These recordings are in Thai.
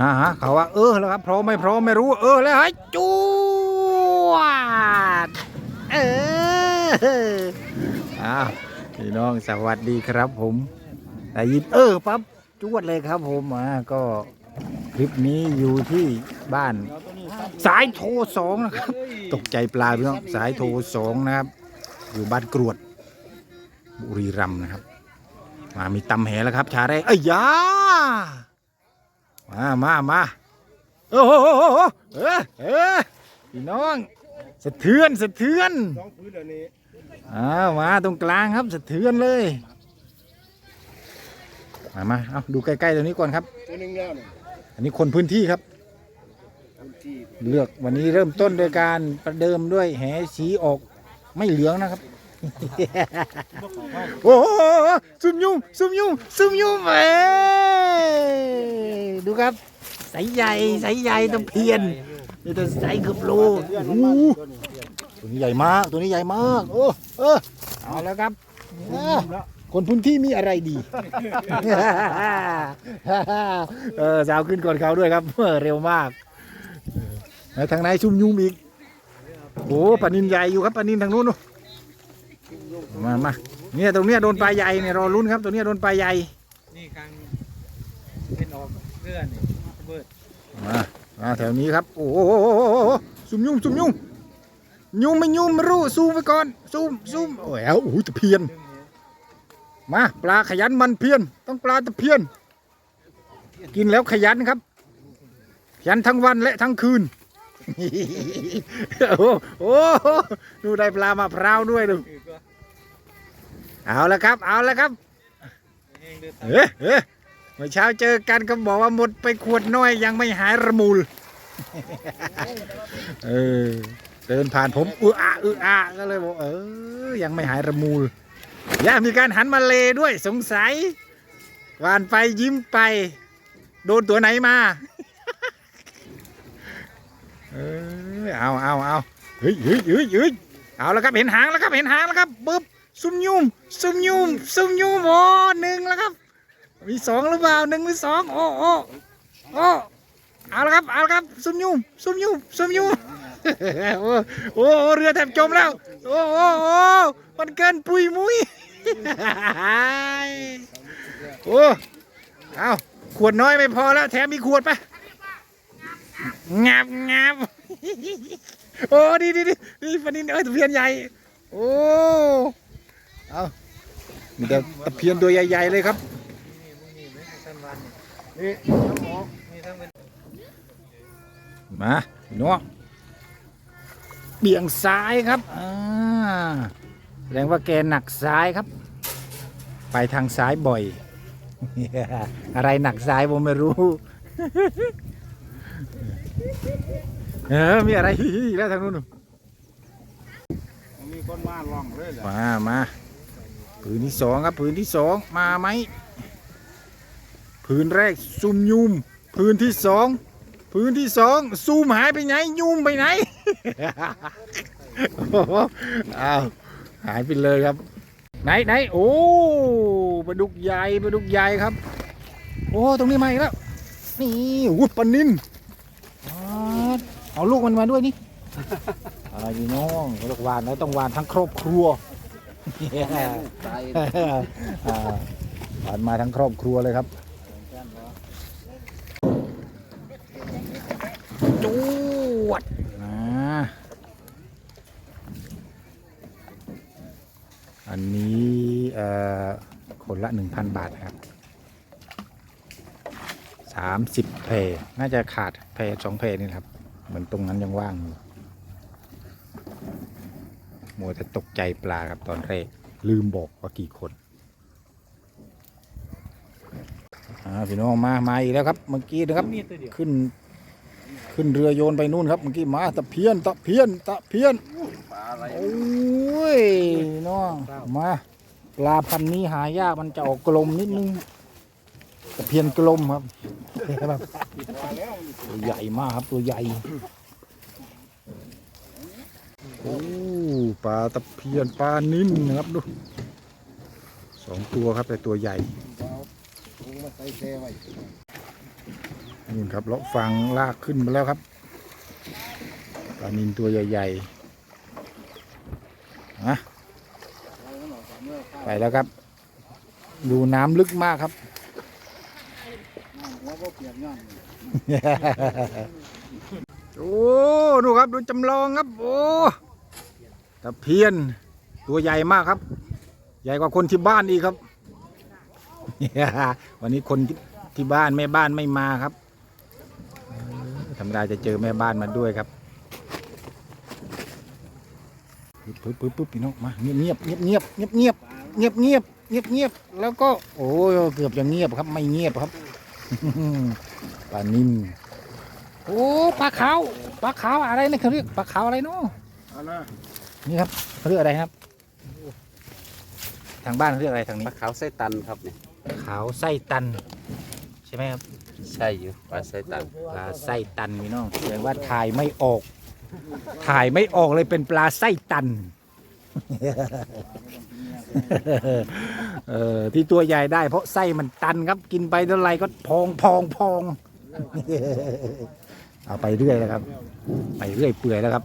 อ่าฮะเขาว่าเออแล้วครับพร้อมไม่พร้อมไม่รู้ เออแล้วฮ้จวดเอออ้าวพี่น้องสวัสดีครับผมได้ยินเออปั๊บจวดเลยครับผมอ่าก็คลิปนี้อยู่ที่บ้าน สายโทรสองนะครับ ตกใจปลาพี่น้องสายโทรสองนะครับ อยู่บ้านกรวด บุรีรัมย์นะครับ มามีตำแหแล้วครับ ชาเร่เอ้ยยา มามามาโอ้โหเออเออพี่น้องสะเทือนสะเทือนสองพื้นเดี๋ยวนี้อ้าวมาตรงกลางครับสะเทือนเลยมามาเอาดูใกล้ๆตรงนี้ก่อนครับตัวหนึ่งแล้วเนี่ยอันนี้คนพื้นที่ครับพื้นที่เลือกวันนี้เริ่มต้นโดยการประเดิมด้วยแหสีออกไม่เหลืองนะครับ โอ้โห ซุ่มยุ่งซุ่มยุ่งซุ่มยุ่งเอดูครับสายใหญ่สายใหญ่ตะเพียนนี่ตัวสายเกือบโลโอ้โหตัวนี้ใหญ่มากตัวนี้ใหญ่มากโอ้เออเอาแล้วครับคนพื้นที่มีอะไรดีเออสาวขึ้นก่อนเขาด้วยครับเร็วมากทางไหนซุ่มยุ่มอีกโอ้ปลานินใหญ่อยู่ครับปลานินทางนู้นนู่นมามา เนี่ยตรงเนี้ยโดนปลาใหญ่เนี่ยรอลุ้นครับตรงเนี้ยโดนปลาใหญ่นี่กลางเป็นออกเรื่อนนี่เบิดมามาแถวนี้ครับ โอ้โหซุ่มยุ่มซุ่มยุ่มยุ่มไม่ยุ่มไม่รู้ซูมไปก่อนซูมซูมโอ้ยเอาโอ้โหตะเพียนดึงนี้มาปลาขยันมันเพียน ต้องปลาตะเพียน กินแล้วขยันครับ ขยันทั้งวันและทั้งคืนโอ้โหดูได้ปลามะพร้าวด้วยดูคือก็ เอาละครับ เอาละครับเองเดือดเอ๊ะเอ๊ะเมื่อเช้าเจอกันก็บอกว่าหมดไปขวดน้อยยังไม่หายระมูล เออเดินผ่านผมอืออะอืออะก็เลยบอกเออ ยังไม่หายระมูลย่ามีการหันมาเลด้วยสงสัยหวานไปยิ้มไป โดนตัวไหนมาเออเอาเอาเอาเฮ้ยเฮ้ยเฮ้ยเฮ้ยเอาแล้วครับเห็นหางแล้วครับเห็นหางแล้วครับปึ๊บ ซุ่มยุ่มซุ่มยุ่มซุ่มยุ่มโอ้หนึ่งแล้วครับ มีสองหรือเปล่าหนึ่งหรือสองโอ้โอ้โอ้เอาละครับเอาละครับซุ่มยุ่มซุ่มยุ่มซุ่มยุ่มโอ้โอ้เรือแทบจมแล้ว โอ้โอ้โอ้มันเกินปุยมุยโอ้เอาขวดน้อยไม่พอแล้ว แถมมีขวดปะงับงับโอ้ดีดีดีนี่ฟันนี่เอ้ยตะเพียนใหญ่ โอ้ เอามีแต่ตะเพียนตัวใหญ่ ๆ เลยครับนี่พวกนี้ไม่ใช่สั้นวันนี่ทั้งหมอกนี่ทั้งเป็นมาพี่น้องเบี่ยงซ้ายครับอ่าแสดงว่าแกหนักซ้ายครับ ไปทางซ้ายบ่อย อะไรหนักซ้ายผมไม่รู้เออมีอะไรแล้วทางนู้นมีคนมาลองเลยแหละมามา ผืนที่สองครับผืนที่สองมาไหมผืนแรกซุ่มยุมผืนที่สองผืนที่สองซูมหายไปไหน ยุ่มไปไหนโอ้โหอ้าวหายไปเลยครับ ไหนไหนโอ้ปลาดุกใหญ่ปลาดุกใหญ่ครับ โอ้ตรงนี้มาอีกแล้วนี่วุ้ปลานินเอาลูกมันมาด้วยนี่อะไรพี่น้องลูกวานแล้วต้องวานทั้งครอบครัว ตายอ่าหวานมาทั้งครอบครัวเลยครับจวดอ่าอันนี้คนละ 1,000 บาทครับ30เพลน่าจะขาดเพลสองเพลนี่ครับ เหมือนตรงนั้นยังว่างอยู่ มัวแต่ตกใจปลาครับตอนแรก ลืมบอกว่ากี่คนอ่าพี่น้องมา มาอีกแล้วครับ เมื่อกี้นะครับ ขึ้น ขึ้นเรือโยนไปนู่นครับ เมื่อกี้มาตะเพียน ตะเพียน ตะเพียนโอ้ยน้องมา ปลาพันนี้หายาก มันจะออกกลมนิดนึง ตะเพียนกลมครับแบบมาแล้วตัวใหญ่มากครับ ตัวใหญ่โอ้ ปลาตะเพียนปลานิ่นนะครับดูสองตัวครับแต่ตัวใหญ่นู่ครับเลาะฟังลากขึ้นมาแล้วครับปลานินตัวใหญ่ๆอะไปแล้วครับ ดูน้ำลึกมากครับโอ้ ดูครับ ดูจำลองครับ โอ้ ตะเพียนตัวใหญ่มากครับ ใหญ่กว่าคนที่บ้านอีกครับ วันนี้คนที่ที่บ้านแม่บ้านไม่มาครับธรรมดาจะเจอแม่บ้านมาด้วยครับปึ๊บปึ๊บปึ๊บพี่น้องมาเงียบเงียบเงียบเงียบเงียบเงียบเงียบเงียบเงียบเงียบแล้วก็ โอ้ยเกือบจะเงียบครับ ไม่เงียบครับปลานิ่มโอ้ปลาขาวปลาขาวอะไรนะเขาเรียกปลาขาวอะไรเนาะอาละ นี่ครับเขาเรียกอะไรครับ ทางบ้านเขาเรียกอะไรทางนี้ปลาขาวไส้ตันครับเนี่ยขาวไส้ตัน ใช่ไหมครับใช่อยู่ปลาไส้ตันปลาไส้ตันพี่น้องแสดงว่าถ่ายไม่ออก ถ่ายไม่ออกเลยเป็นปลาไส้ตันเออที่ตัวใหญ่ได้เพราะไส้มันตันครับกินไปเท่าไรก็พองพองพองเอาไปเรื่อยแล้วครับ ไปเรื่อยเปื่อยแล้วครับ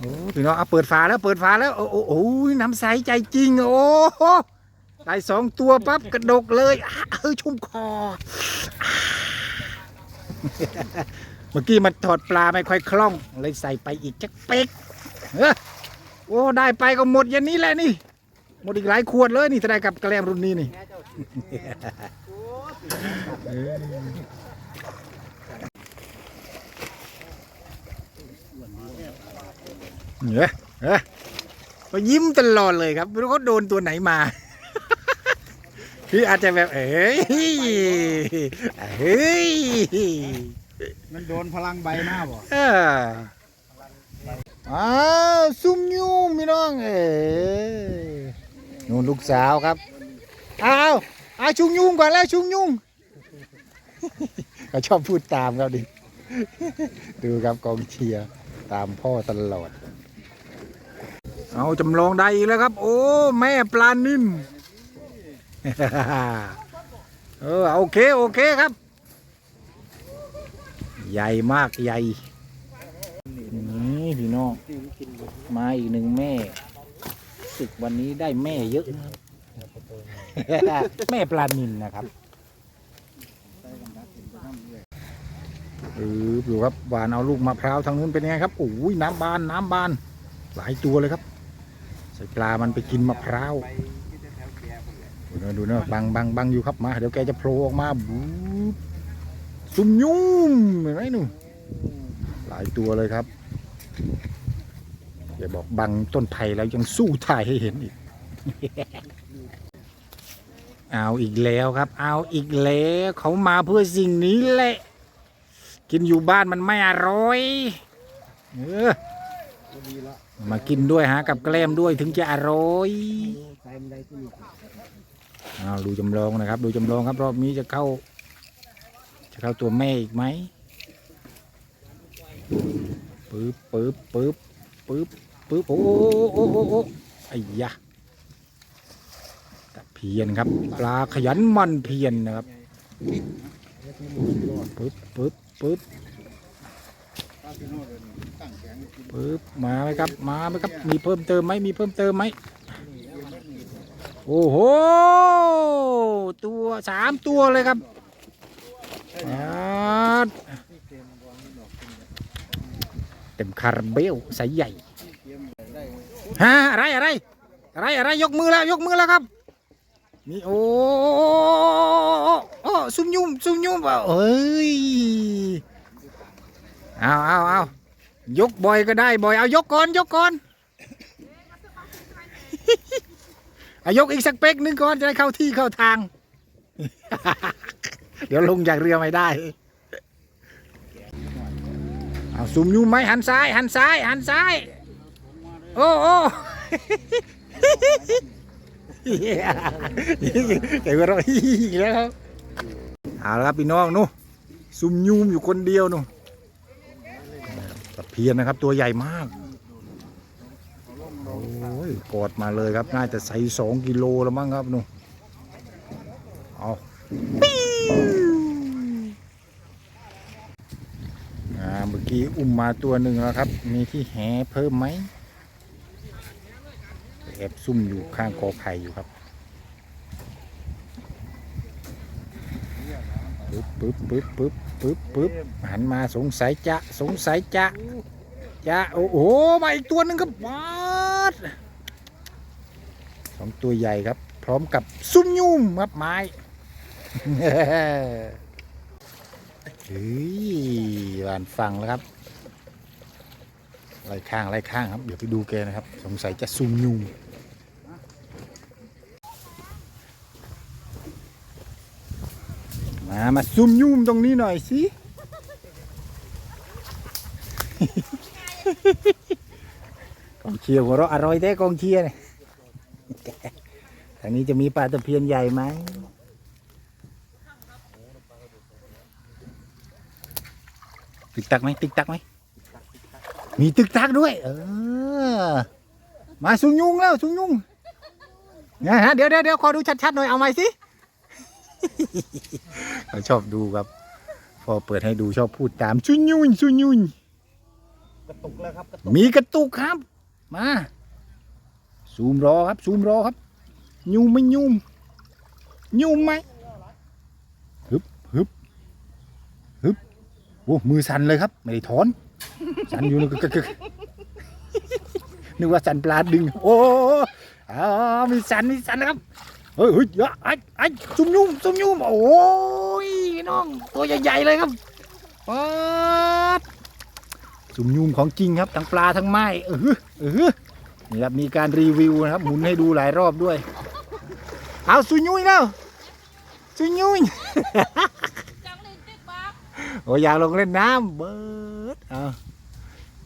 โอ้พี่น้องเอาเปิดฝาแล้วเปิดฝาแล้วโอ้โอ้โอ้ยน้ำใสใจจริง โอ้โหได้สองตัวปั๊บกระดกเลยอะเออชุ่มคอ เมื่อกี้มันถอดปลาไม่ค่อยคล่อง เลยใส่ไปอีกจักเป๊กเออโอ้ได้ไปก็หมดยันนี้แหละนี่ หมดอีกหลายขวดเลยนี่จะได้กับกระแลมรุ่นนี้นี่ เฮ้ยเฮ้ยมายิ้มตลอดเลยครับไม่รู้เขาโดนตัวไหนมาคืออาจจะแบบเอ้ยเฮ้ยมันโดนพลังใบหน้าบ่เอออ้าวซุ่มยุ่มพี่น้องเอ้ยนู่นลูกสาวครับอ้าวอ้าวชุงยุ่งก่อนแล้วชุงยุ่งเขาชอบพูดตามครับดิ ดูครับกองเชียร์ตามพ่อตลอด เอาจำลองได้อีกแล้วครับ โอ้ แม่ปลานิ่มเออโอเค โอเคครับ ใหญ่มากใหญ่นี่พี่น้องมาอีกหนึ่งแม่ศึกวันนี้ได้แม่เยอะนะครับแม่ปลานินนะครับเออดูครับหวานเอาลูกมะพร้าวทางนู้นเป็นไงครับโอ้ยน้ำบานน้ำบาน หลายตัวเลยครับ ส่ปลามันไปกินมะพร้าวดูนะดูนะบังบังบังอยู่ครับมา เดี๋ยวแกจะโผล่ออกมาบูซุ่มยุ่มเห็นไหมหนูหลายตัวเลยครับอย่าบอกบังต้นไผ่แล้วยังสู้ถ่ายให้เห็นอีก เอาอีกแล้วครับ เอาอีกแล้วเขามาเพื่อสิ่งนี้แหละ กินอยู่บ้านมันไม่อร่อย เออดีละ มากินด้วยฮะกับแกล้มด้วยถึงจะอร่อยเอาดูจำลองนะครับ ดูจำลองครับรอบนี้จะเข้า จะเข้าตัวแม่อีกไหมปึ๊บปึ๊บปึ๊บปึ๊บปึ๊บโอ้โอ้โอ้โอ้ไอ้ยะตะเพียนครับ ปลาขยันมันเพียนนะครับปึ๊บปึ๊บปึ๊บ ปึ๊บมาไหมครับ มาไหมครับ มีเพิ่มเติมไหมมีเพิ่มเติมไหมโอ้โห ตัวสามตัวเลยครับอ่าเต็มคาราเบลใสใหญ่ฮะอะไรอะไรอะไรอะไรยกมือแล้วยกมือแล้วครับนี่โอ้โอ้ซุ่มยุ่มซุ่มยุ่มว่าเอ้ย เอาเอาเอายกบ่อยก็ได้บ่อยเอายกก่อนยกก่อนอายกอีกสักเป๊กหนึงก่อนจะได้เข้าที่เข้าทาง เดี๋ยวลงจากเรือไม่ได้ เอาซุ่มยุ่มไหมหันซ้าย หันซ้าย หันซ้าย โอ้โอ้เดี๋ยวเราอีกแล้วครับเอาละครับพี่น้องนู่ซุ่มยุ่มอยู่คนเดียวนู่ตะเพียนนะครับ ตัวใหญ่มาก โอ้ยกอดมาเลยครับ น่าจะใส่สองกิโลแล้วมั้งครับนู่เอาปิ้วกี้อุ้มมาตัวหนึ่งแล้วครับ มีที่แหเพิ่มไหมแอบซุ่มอยู่ข้างกอไผ่อยู่ครับปึ๊บปึ๊บปึ๊บปึ๊บปึ๊บปึ๊บหันมาสงสัยจะสงสัยจะ จะโอ้โหมาอีกตัวหนึ่งครับมาดสองตัวใหญ่ครับ พร้อมกับซุ่มยุ่มครับไม้เฮ้ยหวานฟังแล้วครับไล่ข้างไล่ข้างครับ เดี๋ยวไปดูแกนะครับ สงสัยจะซุ่มยุงมา มาซุ่มยุ่มตรงนี้หน่อยสิ กองเชียร์หัวเราะอร่อยแท้กองเชียร์เนี่ยทางนี้จะมีปลาตะเพียนใหญ่ไหมตึกตักไหมตึกตักไหมมีตึกตักด้วย เออ มาสุงยุงแล้วสุงยุงเนี่ยฮะเดี๋ยวเดี๋ยวเดี๋ยวขอดูชัดๆหน่อยเอาไหมสิเขาชอบดูครับ พอเปิดให้ดูชอบพูดตามสุญยุนสุญยุน กระตุกแล้วครับกระตุกมีกระตุกครับ มาซูมรอครับซูมรอครับ ยุมไม่ยุมยุมไหมฮึบฮึบฮึบโอ้มือสั่นเลยครับไม่ได้ถอนสั่นอยู่นึกกึกนึกว่าสั่นปลาดึง โอ้อ้ามีสั่นมีสั่นนะครับเฮ้ยเฮ้ยเยอะไอ้ไอ้ซุ่มยุ่มซุ่มยุ่มโอ้ยน้องตัวใหญ่ๆเลยครับป๊าด ซุ่มยุ่มของจริงครับทั้งปลาทั้งไม้เออเออนี่ครับมีการรีวิวนะครับหมุนให้ดูหลายรอบด้วย เอาซุยยุ่ยแล้วซุยยุ่ยโอ้อยากลงเล่นน้ำเบิร์ดเอา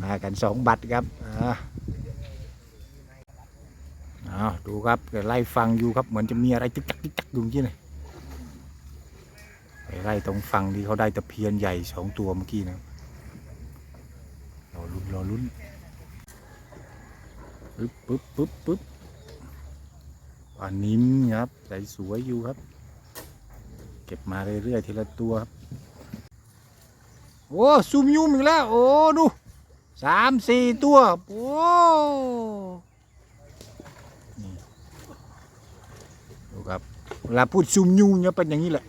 มากันสองบัตรครับอ่าอาดูครับไล่ฟังอยู่ครับเหมือนจะมีอะไรติ๊กตักติ๊กตักอยู่เมื่อกี้เลยไปไล่ตรงฟังที่เขาได้ตะเพียนใหญ่สองตัวเมื่อกี้นะ ลุ้นรอลุ้นปึ๊บปึ๊บปึ๊บปึ๊บปลานิ้มครับใสสวยอยู่ครับ เก็บมาเรื่อยๆทีละตัวครับ โอ้ซูมยุ่มอีกแล้ว โอ้ดูสามสี่ตัว โอ้ดูครับเวลาพูดซูมยุ่มเนี่ยเป็นอย่างนี้แหละ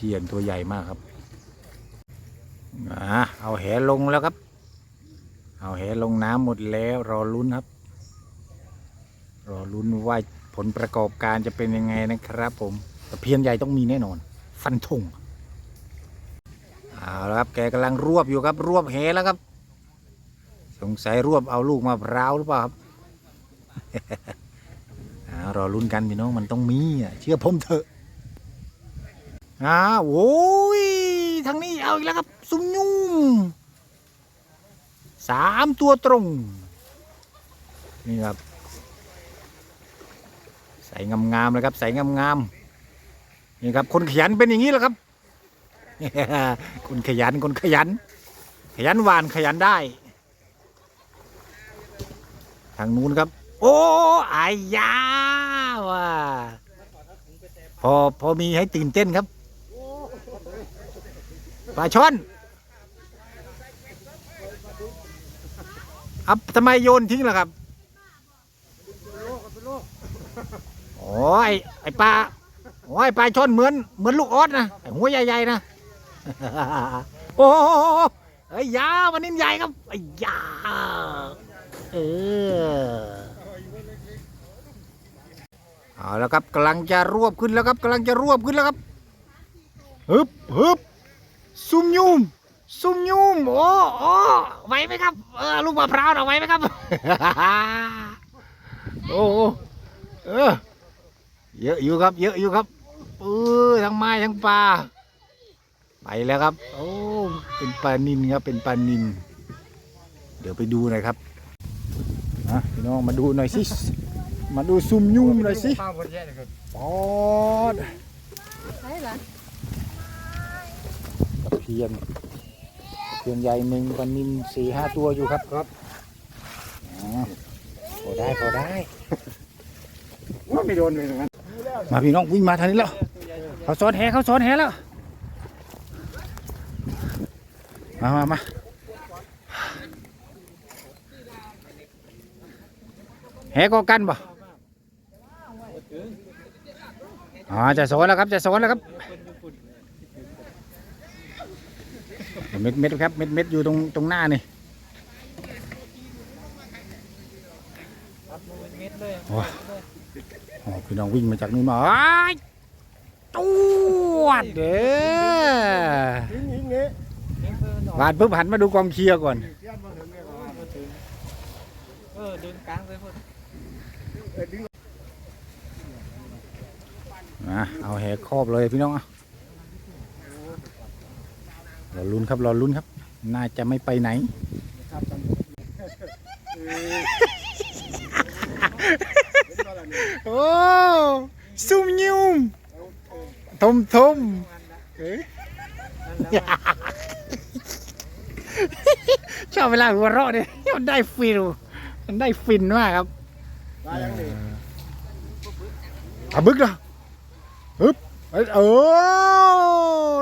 เพียนตัวใหญ่มากครับอ่าเอาแหลงแล้วครับ เอาแหลงน้ำหมดแล้วรอลุ้นครับ รอลุ้นว่าผลประกอบการจะเป็นยังไงนะครับ ผมตะเพียนใหญ่ต้องมีแน่นอน ฟันธงเอาละครับแกกำลังรวบอยู่ครับ รวบแหแล้วครับ สงสัยรวบเอาลูกมาพร้าวหรือเปล่าครับอารอลุ้นกันพี่น้องมันต้องมีอะเชื่อผมเถอะ อ้าวโอ้ยทางนี้เอาอีกแล้วครับ ซุ่มยุ่มสามตัวตรง นี่ครับ ใส่งามๆเลยครับ ใส่งามๆนี่ครับ คนขยันเป็นอย่างนี้แหละครับ คนขยันคนขยัน ขยันหวานขยันได้ ทางนู้นครับ โอ้อายาว่ะพอพอมีให้ตื่นเต้นครับ ปลาช่อนอับทำไมโยนทิ้งล่ะครับโอ้ยไอปลาโอ้ยปลาช่อนเหมือนเหมือนลูกออสนะไอ้หัวใหญ่ๆนะโอ้ไอ้ยยามันนิ่มใหญ่ครับไอ้ยาเออเอาแล้วครับกำลังจะรวบขึ้นแล้วครับกำลังจะรวบขึ้นแล้วครับฮึบฮึบ ซุ่มยุมซุ่มยุมโอ้โอ้ไหวไหมครับเออลูกมะพร้าวน่ะไหวไหมครับ โอ้โหเออเยอะอยู่ครับ เยอะอยู่ครับเออทั้งไม้ทั้งปลาไปแล้วครับ โอ้เป็นปลานินครับ เป็นปลานิน เดี๋ยวไปดูหน่อยครับอะพี่น้องมาดูหน่อยสิมาดูซุ่มยุ่มหน่อยสิข้าวบนแย่เลยครับปอดใช่เหรอตะ เพียนตะเพียนใหญ่หนึ่งปลานินสี่ห้าตัวอยู่ครับครับอ๋อพอได้พอได้ว่าไม่โดนเลยนะมาพี่น้องวิ่งมาทางนี้แล้วตัวใหญ่ตัวใหญ่เขาซ้อนแหเขาซ้อนแหแล้วมามามาแหก็กันบ่อ๋อจะสอนแล้วครับจะสอนแล้วครับ เม็ดเม็ดครับเม็ดเม็ดอยู่ตรงตรงหน้านี่ครับมือเป็นเม็ดเลยโอ้ยอ๋อพี่น้องวิ่งมาจากนู่นมาอ้ายตวดเด้อยิงยิงเงี้ยเม็ดเพิ่นออกบาดปุ๊บหันมาดูกองเชียร์ก่อนเสี้ยนมาถึงเนี่ยก็ว่ามาถึงเออดึงกลางไปพุ่นเออดึงนะเอาแหกครอบเลยพี่น้องเอา รอลุ้นครับรอลุ้นครับ น่าจะไม่ไปไหนครับท่านเออเห็นบ่ล่ะนี่โอ้ซุ่มยุ่มเอาเออทมทมมันละเอ๊ะนั่นแล้วชอบเวลาหัวเราะเนี่ยมันได้ฟิลมันได้ฟินมากครับมาอย่างนี้เอาบึกเหรอฮึบ เอ้ยโอ้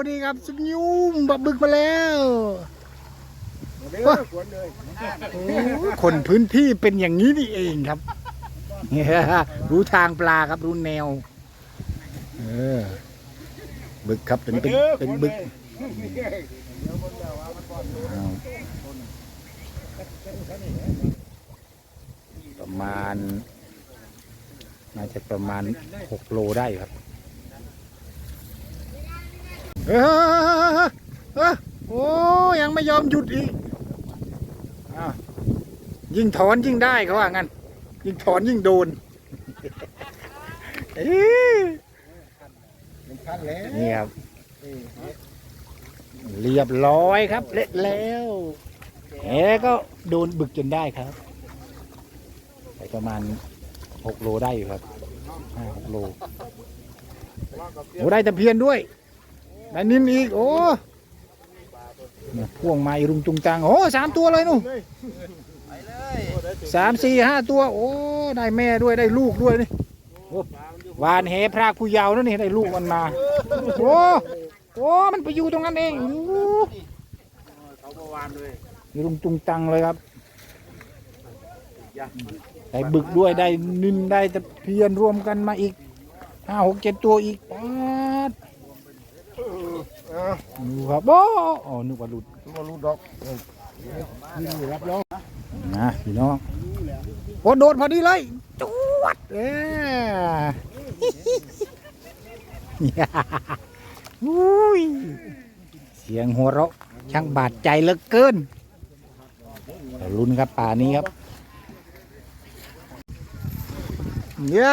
นี่ครับซุ่มยุ่มบักบึกมาแล้วเดี๋ยวขวนเลยโอ้คนพื้นที่เป็นอย่างนี้นี่เองครับ รู้ทางปลาครับรู้แนว เออ บึกครับเป็นเป็นเป็นบึกอ้าวประมาณน่าจะประมาณหกโลได้ครับ เออเออโอ้ยังไม่ยอมหยุดอีกอ้าวยิ่งถอนยิ่งได้เขาว่างั้น ยิ่งถอนยิ่งโดนเอ้ยมันพันแล้วนี่ครับเออเรียบร้อยครับ เละแล้วแหก็โดนบึกจนได้ครับไปประมาณหกโลได้อยู่ครับห้าหกโลโอ้ได้ตะเพียนด้วย ได้นินอีก โอ้เนี่ยพ่วงมาอีรุงตุงตัง โอ้สามตัวเลยนู่นสามสี่ห้าตัว โอ้ ได้แม่ด้วยได้ลูกด้วยนี่โอ้วานแหพรากผู้เยาว์นั่นนี่ได้ลูกมันมา โอ้โอ้มันไปอยู่ตรงนั้นเองโอ้เขาเมื่อวานเลยยรุงตุงตังเลยครับได้บึกด้วยได้นินได้ตะเพียนรวมกันมาอีกห้าหกเจ็ดตัวอีกป๊าดเออดูครับโอ้อ๋อนึกว่าหลุดตัวรูดดอกเออยิงรับรองนะพี่น้องโอ้โดดพอดีเลยจวดเอ้ยอุ้ยเสียงหัวเราะช่างบาดใจเหลือเกินเราลุ้นครับป่านี้ครับเนี่ย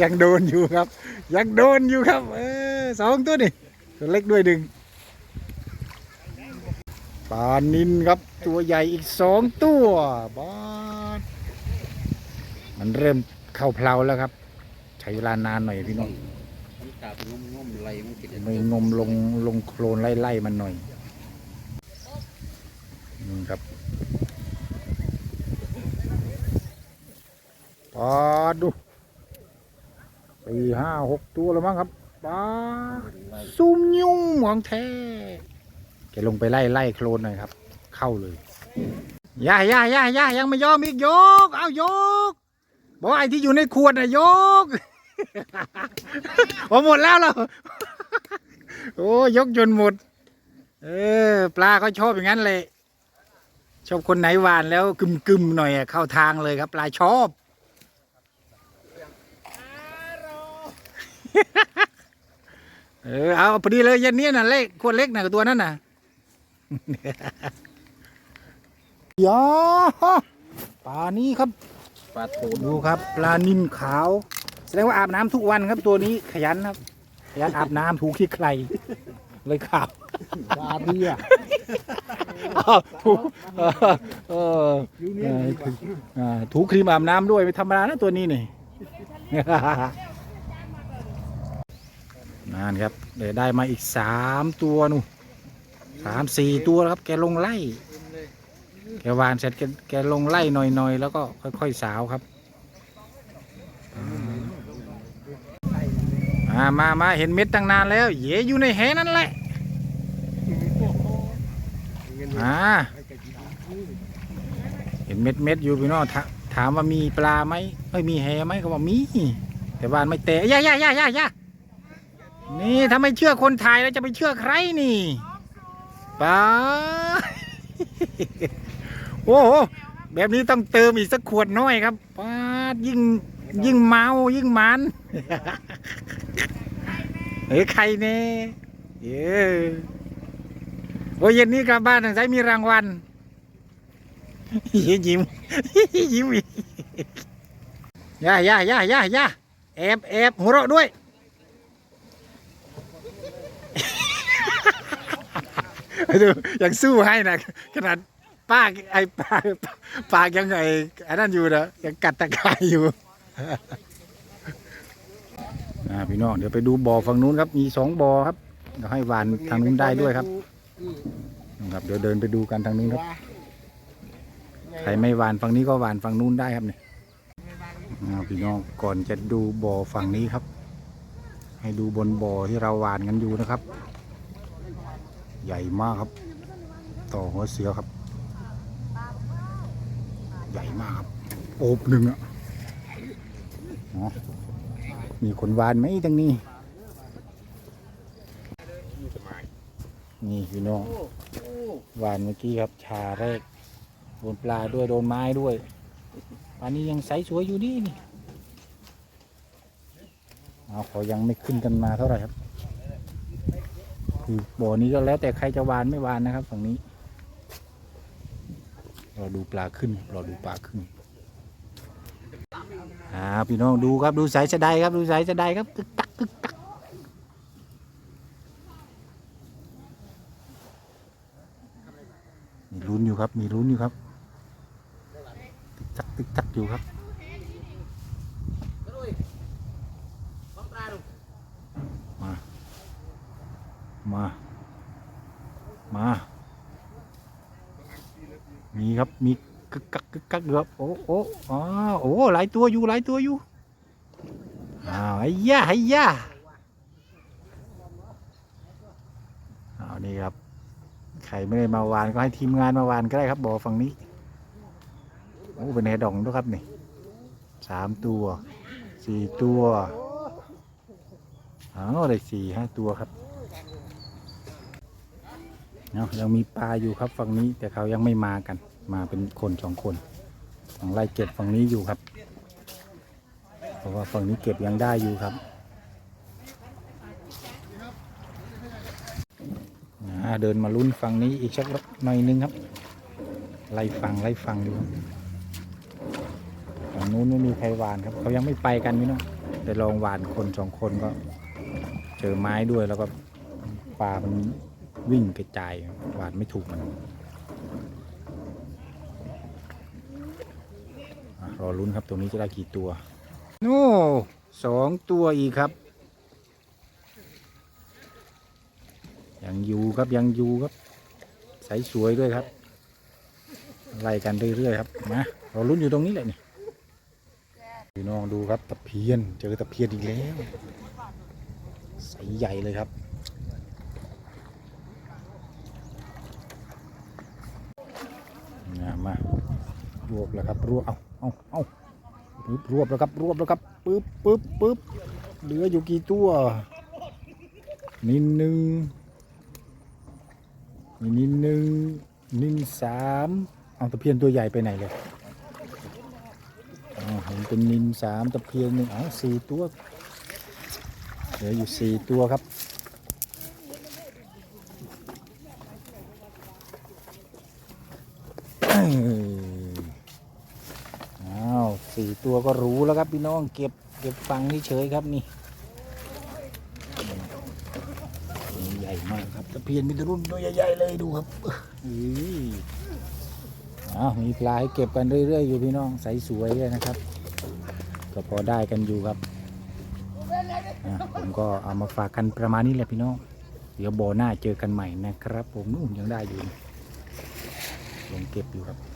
ยังโดนอยู่ครับ ยังโดนอยู่ครับ เออสองตัวนี่ตัวเล็กด้วยหนึ่งปลานินครับ ตัวใหญ่อีกสองตัวบอสมันเริ่มเข้าเพลาแล้วครับ ใช้เวลานานหน่อยพี่น้องมันงมงมๆไหลมันกินไม่งมลงลงโคลนไล่ไล่มันหน่อยนี่ครับปลาดู สี่ห้าหกตัวแล้วมั้งครับปลาซุ่มยุ่งของแท้แกลงไปไล่ไล่โคลนหน่อยครับ เข้าเลยย่าย่าย่าย่ายังไม่ยอมอีกยก เอายกบอกไอ้ที่อยู่ในขวดน่ะยกหมดแล้วเหรอโอ้ยกจนหมด เออ ปลาเขาชอบอย่างนั้นเลย ชอบคนไหนหวานแล้วกึมกึมๆหน่อยเข้าทางเลยครับ ปลาชอบ เออเอาพอดีเลยเย็นนี้น่ะเล็กขวดเล็กน่ะกับตัวนั้นน่ะยาปลานี้ครับปลาทูดูครับ ปลานินขาว แสดงว่าอาบน้ำทุกวันครับตัวนี้ขยันครับ ขยันอาบน้ำถูขี้ใครเลยขาวปลาเบี้ยอ้าวถูเออเอออยู่นี่ดีกว่าอ่าถูครีมอาบน้ำด้วยไม่ธรรมดานะตัวนี้นี่ นั่นครับเดี๋ยวได้มาอีกสามตัวนู่สามสี่ตัวครับ แกลงไล่แกวานเสร็จแกแกลงไล่หน่อยๆ แล้วก็ค่อยๆสาวครับมามามาเห็นเม็ดตั้งนานแล้ว เย่อยู่ในแหนั่นแหละอ่าเห็นเม็ดเม็ดอยู่พี่น้องถาถามว่ามีปลาไหมเอ้ยมีแหไหมเขาบอกมี แต่ว่าไม่เตะย่าย่าย่าย่าย่า นี่ถ้าไม่เชื่อคนถ่ายแล้วจะไปเชื่อใครนี่ปลาโอ้โหแบบนี้ต้องเติมอีกสักขวดน้อยครับป้ายิ่งยิ่งเมายิ่งมันเฮ้ยใครเน่เย้โอ้ยเย็นนี้กลับบ้านทางสายมีรางวัลยิ้มยิ้มยิ้มอีกย่าย่าย่าย่าย่าแอบแอบหัวเราะด้วย ดูยังสู้ให้นะขนาดป้าไอ้ป้าปากยังไงไอ้นั่นอยู่นะยังกัดตะไคร้อยู่อ่าพี่น้องเดี๋ยวไปดูบ่อฝั่งนู้นครับ มีสองบ่อครับเดี๋ยวให้หวานทางนู้นได้ด้วยครับนะครับเดี๋ยวเดินไปดูกันทางนู้นครับใครไม่หวานฝั่งนี้ก็หวานฝั่งนู้นได้ครับเนี่ยอ่าพี่น้องก่อนจะดูบ่อฝั่งนี้ครับ ให้ดูบนบ่อที่เราหวานกันอยู่นะครับ ใหญ่มากครับ ต่อหัวเสือครับ ใหญ่มากครับ โอบหนึ่งอะมีคนหวานไหมตรงนี้ นี่พี่น้องหวานเมื่อกี้ครับชาแรกโดนปลาด้วยโดนไม้ด้วยปลานี้ยังใสสวยอยู่นี่นี่เอาขอยังไม่ขึ้นกันมาเท่าไหร่ครับ คือบ่อนี้ก็แล้วแต่ใครจะวานไม่วานนะครับฝั่งนี้รอดูปลาขึ้นรอดูปลาขึ้นอ่าพี่น้องดูครับดูสายสะไดครับดูสายสะไดครับตึกตักตึกตักมีลุ้นอยู่ครับมีลุ้นอยู่ครับตึกตักตึกตักอยู่ครับ มา มา มา มีครับ มีกึกกักกึกกักครับ โอ้โอ้อ๋อโอ้ หลายตัวอยู่ หลายตัวอยู่ อ้าวไอ้ย่าไอ้ย่าเอานี่ครับใครไม่ได้มาวานก็ให้ทีมงานมาวานก็ได้ครับบ่อฝั่งนี้ โอ้เป็นแหดองด้วยครับนี่สามตัวสี่ตัวอ้าวได้สี่ห้าตัวครับ เนาะยังมีปลาอยู่ครับฝั่งนี้แต่เขายังไม่มากัน มาเป็นคนสองคนฝั่งไล่เก็บฝั่งนี้อยู่ครับ เพราะว่าฝั่งนี้เก็บยังได้อยู่ครับเดินมาลุ้นฝั่งนี้อีกสักหน่อยนึงครับไล่ฟังไล่ฟังดูครับฝั่งนู้นไม่มีใครหวานครับเขายังไม่ไปกันพี่น้องแต่ลองหวานคนสองคนก็ เจอไม้ด้วยแล้วก็ปลามัน วิ่งกระจายหวานไม่ถูกมันอรอลุ้นครับ ตรงนี้จะได้กี่ตัว โน่สองตัวอีกครับ ยังอยู่ครับยังอยู่ครับ ใสสวยด้วยครับ ไล่กันเรื่อยๆครับมาเราลุ้นอยู่ตรงนี้แหละนี่พี่น้องดูครับตะเพียน เจอตะเพียนอีกแล้ว ใสใหญ่เลยครับ นะมา รวบแล้วครับรวบเอาเอาเอาปึ๊บรวบแล้วครับรวบแล้วครับปึ๊บปึ๊บปึ๊บเหลืออยู่กี่ตัวนินหนึ่งนี่นินหนึ่งนินสามเอาตะเพียนตัวใหญ่ไปไหนเลยอ๋อเห็นเป็นนินสามตะเพียนหนึ่งเอาสี่ตัวเหลืออยู่สี่ตัวครับ เอ้ยอ้าวสี่ ตัวก็รู้แล้วครับพี่น้องเก็บเก็บฟังเฉยครับนี่ใหญ่มากครับตะเพียนมีแต่รุ่นตัวใหญ่ๆเลยดูครับอ้ยอ้าวมีปลาให้เก็บกันเรื่อยๆอยู่พี่น้องใสสวยเลยนะครับ ก็พอได้กันอยู่ครับผมก็เอามาฝากกันประมาณนี้แหละพี่น้อง เดี๋ยวโบหน้าเจอกันใหม่นะครับ ผมนู่นยังได้อยู่ลงเก็บอยู่ครับ